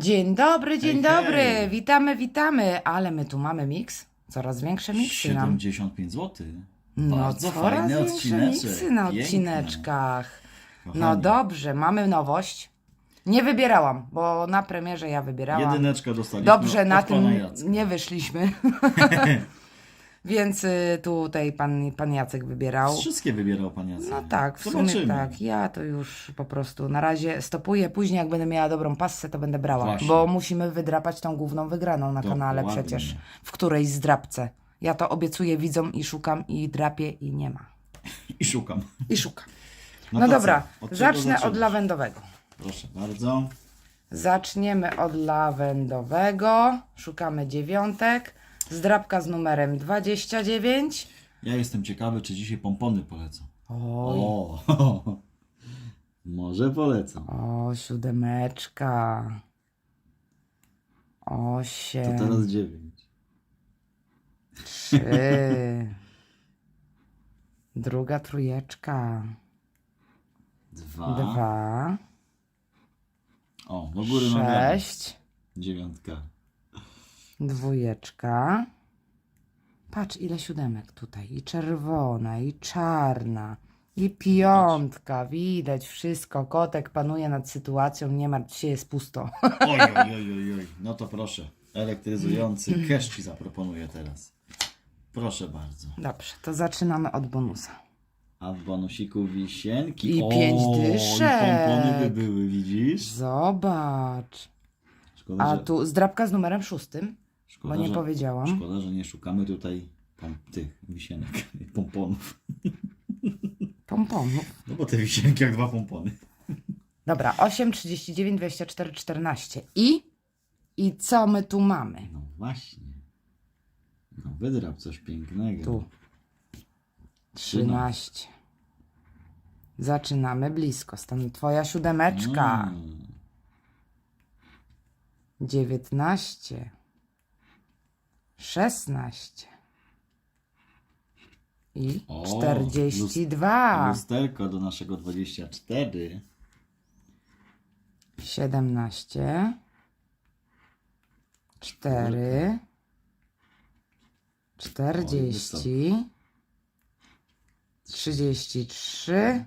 Dzień dobry, dzień Hej, dobry. hej. Witamy, witamy. Ale my tu mamy miks. Coraz większe miksy nam. 75 zł. No, Bardzo coraz fajny odcineczek. miksy na Piękne. odcineczkach. No Kochani, dobrze, mamy nowość. Nie wybierałam, bo na premierze ja wybierałam. Jedyneczkę dostaliśmy Dobrze, od na pana tym Jacka. nie wyszliśmy. Więc y, tutaj pan, pan Jacek wybierał. Wszystkie wybierał pan Jacek. No tak, w sumie Zobaczymy. tak. Ja to już po prostu na razie stopuję. Później jak będę miała dobrą passę, to będę brała. Właśnie. Bo musimy wydrapać tą główną wygraną na kanale Dokładnie. przecież. W którejś zdrapce. Ja to obiecuję widzom i szukam i drapię i nie ma. I szukam. I szukam. No, No, to dobra, co? Od czego zacznę od lawendowego. Proszę bardzo. Zaczniemy od lawendowego. Szukamy dziewiątek. Zdrapka z numerem 29. Ja jestem ciekawy, czy dzisiaj pompony polecą. Oj, O, może polecą. o, siódemeczka. To Osiem. teraz dziewięć. Trzy. Druga trójeczka. Dwa. Dwa. O, do góry nogami. Sześć. Dziewiątka. Dwójeczka. Patrz, ile siódemek tutaj. I czerwona, i czarna, i piątka. Widać wszystko. Kotek panuje nad sytuacją. Nie martw się, jest pusto. Oj, oj, oj, oj. No to proszę. Elektryzujący cash ci zaproponuję teraz. Proszę bardzo. Dobrze, to zaczynamy od bonusa. A w bonusiku wisienki. I o, pięć I dyszek. pompony by były, widzisz? Zobacz. Szkoda, A że, tu zdrabka z numerem szóstym, szkoda, bo nie że, powiedziałam. Szkoda, że nie szukamy tutaj pom- tych wisienek, pomponów. Pomponów. No bo te wisienki jak dwa pompony. Dobra, 8, 39, 24, 14. I? I co my tu mamy? No właśnie. No wydrap coś pięknego. Tu. 13. Zaczynamy blisko. Stan twoja siódemeczka. Mm. 19. 16. I O, 42. Lusterko do naszego 24. 17. 4. 40. 33.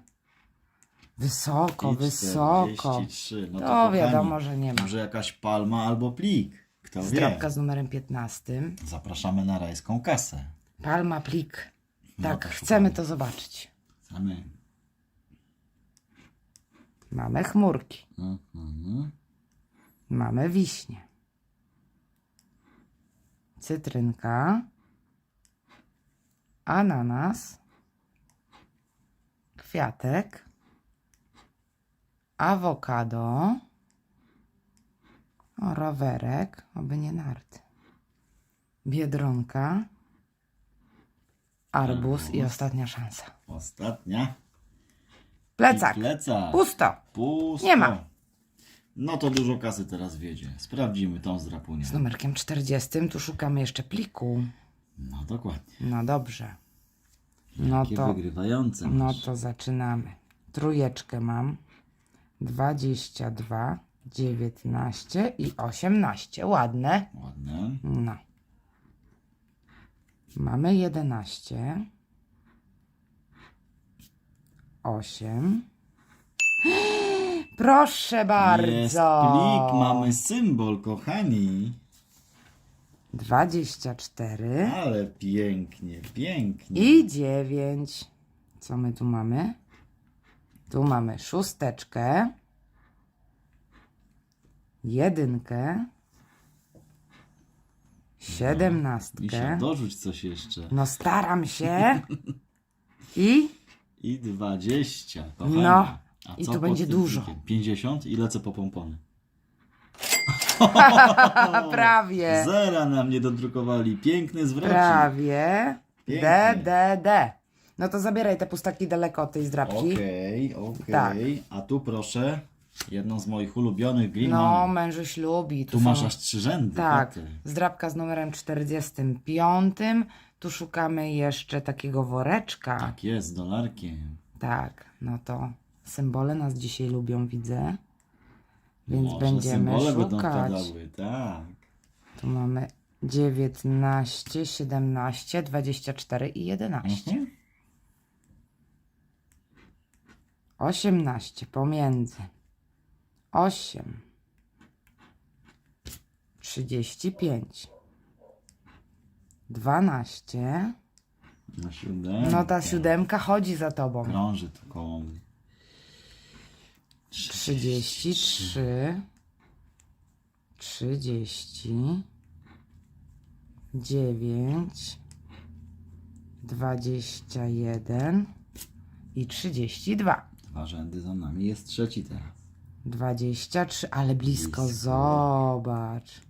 Wysoko, I wysoko. 43. No to, To kochani, wiadomo, że nie ma. Może jakaś palma albo plik. Kto wie? Z numerem 15. Zapraszamy na rajską kasę. Palma plik. No Tak, to chcemy to zobaczyć. Same. Mamy chmurki. Mhm. Mamy wiśnie. Cytrynka. Ananas. Kwiatek. Awokado. O, rowerek. Oby nie narty. Biedronka. Arbuz i ostatnia szansa. Ostatnia. Plecak. I Plecak. Pusto. Pusto. Nie ma. No to dużo kasy teraz wiedzie. Sprawdzimy tą zdrapunię. Z numerkiem 40. Tu szukamy jeszcze pliku. No dokładnie. No dobrze. No Jakie to, wygrywające no masz. to zaczynamy. Trójeczkę mam. 22, 19 i 18. Ładne. Ładne. No. Mamy 11. 8. Proszę bardzo. Jest plik, mamy symbol, kochani. 24. Ale pięknie, pięknie. I dziewięć. Co my tu mamy? Tu mamy szósteczkę, jedynkę, siedemnastkę. Misia, dorzuć coś jeszcze. No staram się. I I 20, kochani. No, A i pod będzie dużo. 50 i lecę po pompony. prawie, Zera nam nie dodrukowali. Piękny zwrot. prawie. D, Pięknie. D, D. No to zabieraj te pustaki daleko od tej zdrabki. Okej, okej. Tak. A tu proszę, jedną z moich ulubionych Green No, Money. mężuś lubi. Tu są- masz aż trzy rzędy. Tak, koty. zdrabka z numerem 45. Tu szukamy jeszcze takiego woreczka. Tak jest, z dolarkiem. Tak, no to symbole nas dzisiaj lubią, widzę. Więc Może będziemy symbole będą szukać. tak. Tu mamy 19, 17, 24 i 11. Mhm. 18 pomiędzy 8 35 12 Na siódemkę. No ta siódemka chodzi za tobą. Krąży tu koło mnie. 33 30 9 21 i 32 Dwa rzędy za nami. Jest trzeci teraz. 23, ale blisko, Blisko. zobacz.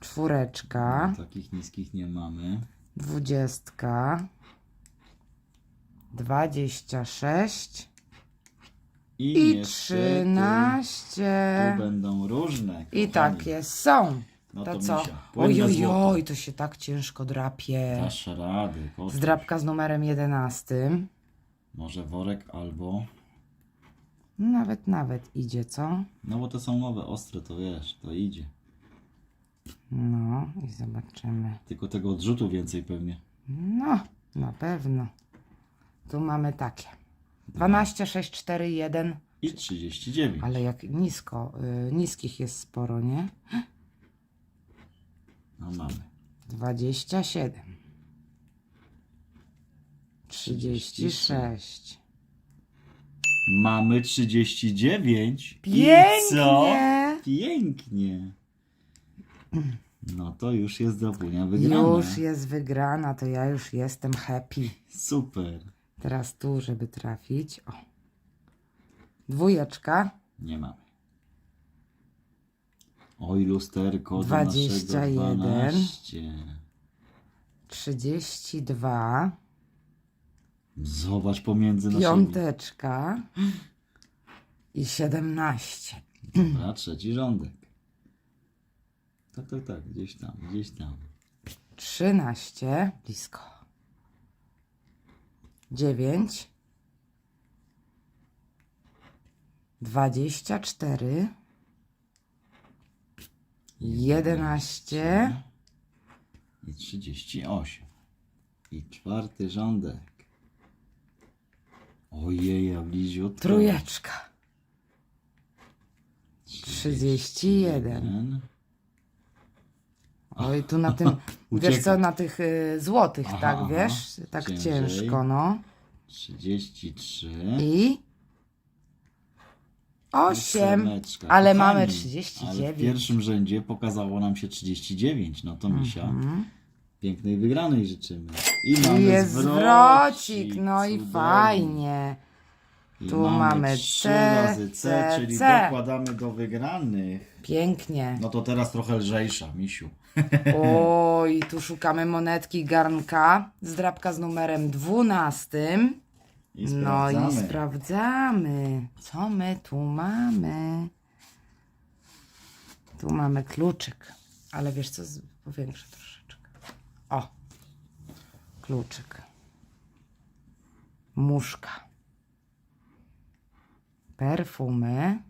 Czwóreczka, Takich niskich nie mamy. dwudziestka, dwadzieścia sześć I, i trzynaście. Tu będą różne. I kochani. takie są. No To to co? misia. Oj, Płynne oj, złoto. oj, to się tak ciężko drapie. Dasz rady. Zdrabka z numerem 11. Może worek albo... Nawet, nawet idzie, co? No bo to są nowe, ostre, to wiesz, to idzie. No i zobaczymy. Tylko tego odrzutu więcej pewnie. No, na pewno. Tu mamy takie. 12, 6, 4, 1. I 39. Ale jak nisko, y, niskich jest sporo, nie? No mamy. 27. 36. Mamy 39. I co? Pięknie! Pięknie. No to już jest Zabunia wygrana. Już jest wygrana, to ja już jestem happy. Super. Teraz tu, żeby trafić. O. Dwójeczka. Nie mamy. Oj, lusterko do 21. naszego 12. 32. Zobacz pomiędzy naszymi. Piąteczka. I 17. Dobra, trzeci rządek. Tak, tak, tak, gdzieś tam, gdzieś tam. 13. Blisko. 9. 24. 11. I 38. I czwarty rządek. Ojej, bliziutko. Trójeczka. 31. Oj, tu na tym, wiesz co, na tych y, złotych, Aha, tak, wiesz? Tak Ciężej. ciężko, no. 33. I 8. Ósemeczka. ale Kochani, mamy Ale w 39. pierwszym rzędzie pokazało nam się 39. No to misia. Mhm. Pięknej wygranej życzymy. I mamy jest zwrocik, no i fajnie. I Tu mamy trzy C, razy C, C, czyli C. dokładamy do wygranych. Pięknie. No to teraz trochę lżejsza, misiu. Oj, tu szukamy monetki garnka. Zdrabka z numerem 12. I No i sprawdzamy. co my tu mamy. Tu mamy kluczyk, ale wiesz co, z- powiększę troszeczkę. Kluczyk. Muszka. Perfumy.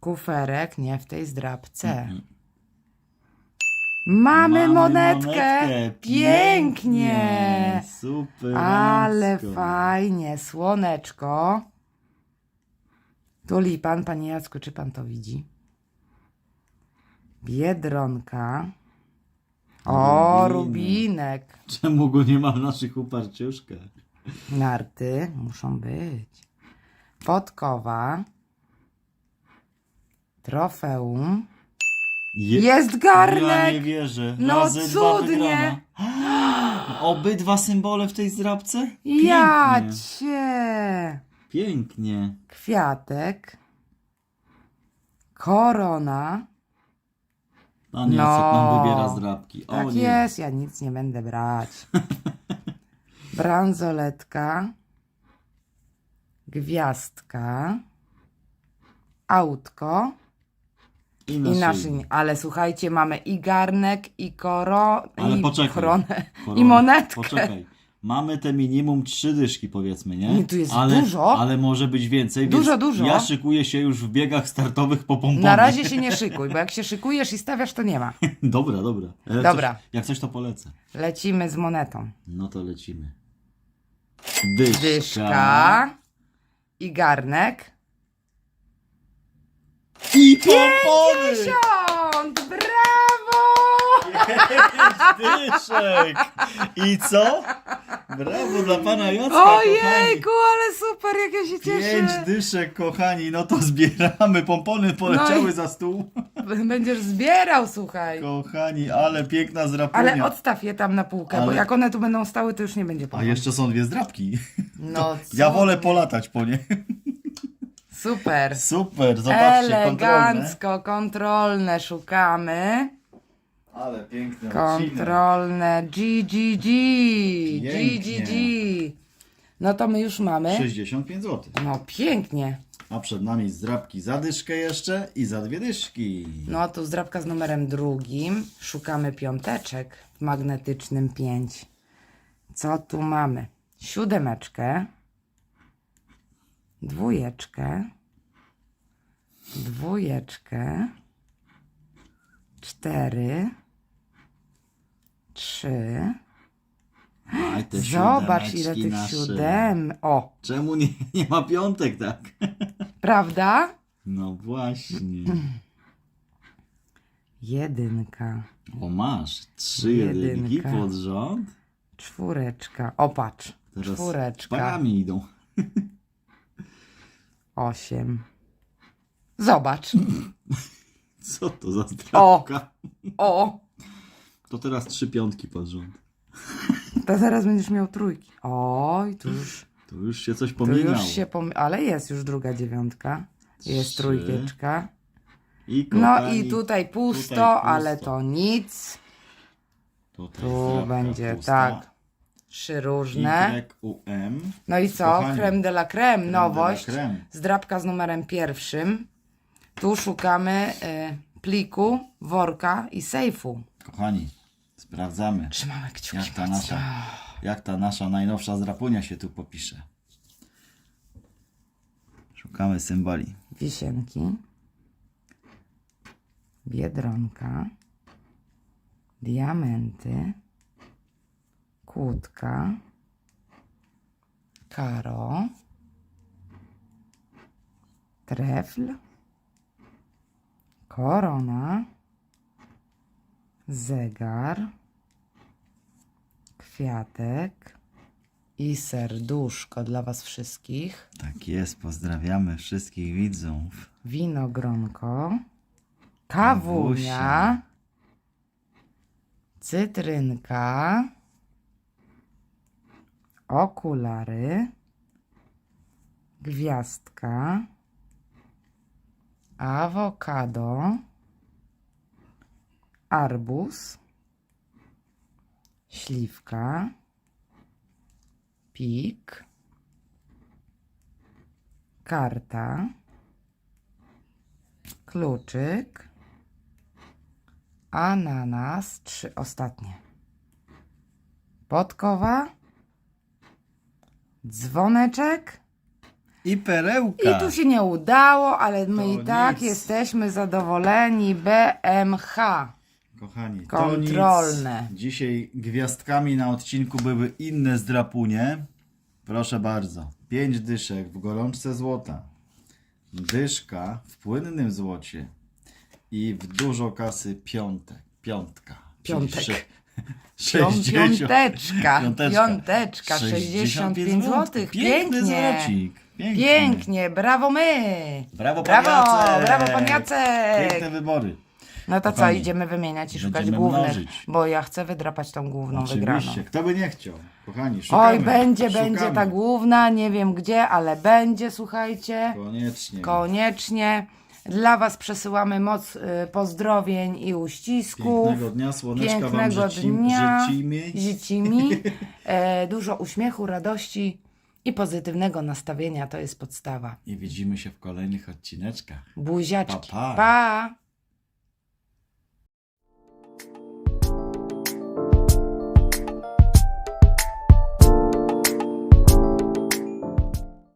Kuferek, nie w tej zdrabce. Mamy, monetkę! Pięknie! Super. Ale fajnie, słoneczko. Tulipan, panie Jacku, czy pan to widzi? Biedronka. O, Rubinek. Czemu go nie ma w naszych uparciuszkach? Narty muszą być. Podkowa. Trofeum. Je- Jest Ja garnek! nie wierzę. No Razy dwa cudnie. wygrana. Obydwa symbole w tej zdrabce? Ja Pięknie. cię! Pięknie. Kwiatek. Korona. Pan Jacek nam No. wybiera zdrabki. O Tak nie. jest, ja nic nie będę brać. Bransoletka. Gwiazdka. Autko. I I naszyjnik. naszyń. Ale słuchajcie, mamy i garnek, i koro... Ale i poczekaj. koronę, Koronę. i monetkę. Poczekaj. Mamy te minimum trzy dyszki, powiedzmy, nie? Nie, tu jest ale, dużo. Ale może być więcej. Dużo, więc dużo. Ja szykuję się już w biegach startowych po pompony. Na razie się nie szykuj, bo jak się szykujesz i stawiasz, to nie ma. dobra, dobra. Jak Dobra. Coś, jak coś to polecę. Lecimy z monetą. No to lecimy. Dyszka. Dyszka i garnek. I pompony! Dyszek! I co? Brawo dla pana Jacka, kochani. Ojejku, ale super, jak ja się Pięć cieszę. dyszek, kochani, no to zbieramy. Pompony poleciały No i- za stół. Będziesz zbierał, słuchaj. Kochani, ale piękna zdrapunia. Ale odstaw je tam na półkę, bo Ale- jak one tu będą stały, to już nie będzie A jeszcze są dwie zdrapki. No Ja co wolę polatać po nie. Super. Super, zobaczcie, kontrolne. Elegancko, kontrolne szukamy. Ale piękne Kontrolne GGG. GGG. No to my już mamy. 65 zł. No pięknie. A przed nami zdrapki za dyszkę jeszcze i za dwie dyszki. No tu zdrabka z numerem drugim. Szukamy piąteczek w magnetycznym 5. Co tu mamy? Siódemeczkę. Dwójeczkę. Dwójeczkę. Cztery. Trzy. Aj, te Zobacz ile tych nasze. siódem. O, Czemu nie, nie ma piątek, tak? prawda? No właśnie. Jedynka. O masz, trzy jedynki Jedynka. pod rząd. Czwóreczka. O, patrz. Teraz Czwóreczka. parami idą. Osiem. Zobacz. Co to za zdrapka? O, To teraz trzy piątki pod rząd. to zaraz będziesz miał trójki. Oj, tu już, To już się coś tu już się pom... Ale jest już druga dziewiątka. Jest Trzy. trójkieczka. I No kochani, i tutaj pusto, tutaj pusto. ale to nic. tutaj Tu będzie pusta. tak. Trzy różne. YUM. No i co? Kochani, Creme de la creme, de la nowość. creme. Zdrabka z numerem pierwszym. Tu szukamy y, pliku, worka i sejfu. Kochani, sprawdzamy, Trzymamy kciuki jak ta, nasza, jak ta nasza najnowsza zdrapunia się tu popisze. Szukamy symboli. Wisienki. Biedronka. Diamenty. Kłódka. Karo. Trefl. Korona. Zegar. Kwiatek. I serduszko dla Was wszystkich. Tak jest, pozdrawiamy wszystkich widzów. winogronko, kawunia, cytrynka, okulary, gwiazdka, awokado, arbuz, śliwka, pik, karta, kluczyk, ananas, trzy ostatnie. Podkowa, dzwoneczek. I perełka. I tu się nie udało, ale my To i tak nic. jesteśmy zadowoleni. BMH. Kochani, Kontrolne. Nic. Dzisiaj gwiazdkami na odcinku były inne zdrapunie. Proszę bardzo. Pięć dyszek w gorączce złota. Dyszka w płynnym złocie. I w dużo kasy piątek. Piątka. Piątek. sze- Pią- 60. Piąteczka. Piąteczka. Piąteczka. 65 zł. Piękny Pięknie. złocik. Piękny. Pięknie. Brawo my. Brawo, Brawo, brawo pan Jacek. Piękne wybory. No to co, Kochani, idziemy wymieniać i szukać będziemy głównych, mnożyć. bo ja chcę wydrapać tą główną wygraną. Oczywiście. Kto by nie chciał? Kochani, szukamy. Oj, będzie, szukamy. będzie ta główna, nie wiem gdzie, ale będzie, słuchajcie. Koniecznie. Koniecznie. Dla Was przesyłamy moc y, pozdrowień i uścisków. Pięknego dnia, słoneczka Pięknego wam życi, dnia. życimy. Życimi. E, dużo uśmiechu, radości i pozytywnego nastawienia to jest podstawa. I widzimy się w kolejnych odcineczkach. Buziaczki. Pa, pa. pa.